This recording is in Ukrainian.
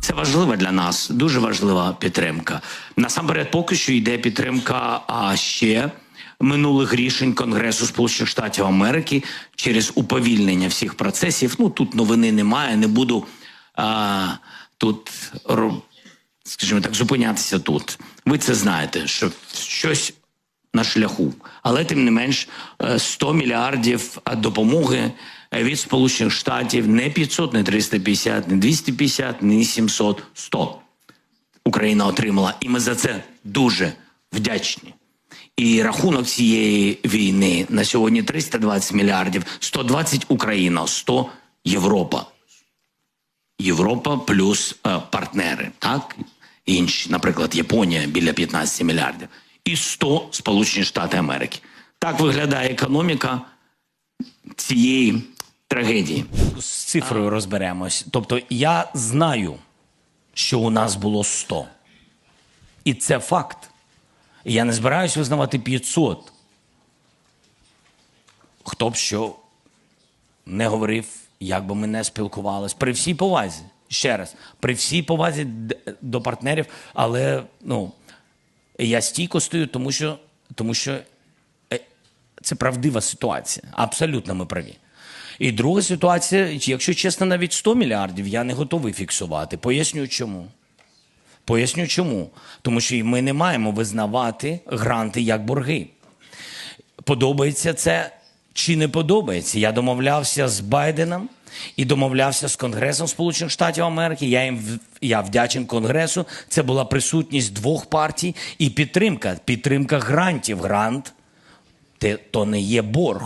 Це важливо для нас, дуже важлива підтримка. Насамперед, поки що йде підтримка а ще минулих рішень Конгресу Сполучених Штатів Америки через уповільнення всіх процесів. Ну тут новини немає, не буду а, тут скажімо так, зупинятися тут. Ви це знаєте, що щось на шляху. Але тим не менш е, 100 мільярдів е, допомоги е, від Сполучених Штатів не 500, не 350, не 250, не 700, 100. Україна отримала, і ми за це дуже вдячні. І рахунок цієї війни на сьогодні 320 мільярдів, 120 Україна, 100 Європа. Європа плюс е, партнери, так? Інші, наприклад, Японія біля 15 мільярдів. І 100 Сполучені Штати Америки. Так виглядає економіка цієї трагедії. з цифрою розберемось. Тобто я знаю, що у нас було 100. І це факт. І я не збираюсь визнавати 500. Хто б що не говорив, як би ми не спілкувалися. При всій повазі, ще раз, при всій повазі до партнерів, але ну, я стійко стою, тому що, тому що е, це правдива ситуація. Абсолютно ми праві. І друга ситуація, якщо чесно, навіть 100 мільярдів я не готовий фіксувати. Поясню чому. Поясню чому. Тому що ми не маємо визнавати гранти як борги. Подобається це чи не подобається? Я домовлявся з Байденом і домовлявся з Конгресом Сполучених Штатів Америки. Я їм я вдячен Конгресу. Це була присутність двох партій і підтримка. Підтримка грантів. Грант то не є борг.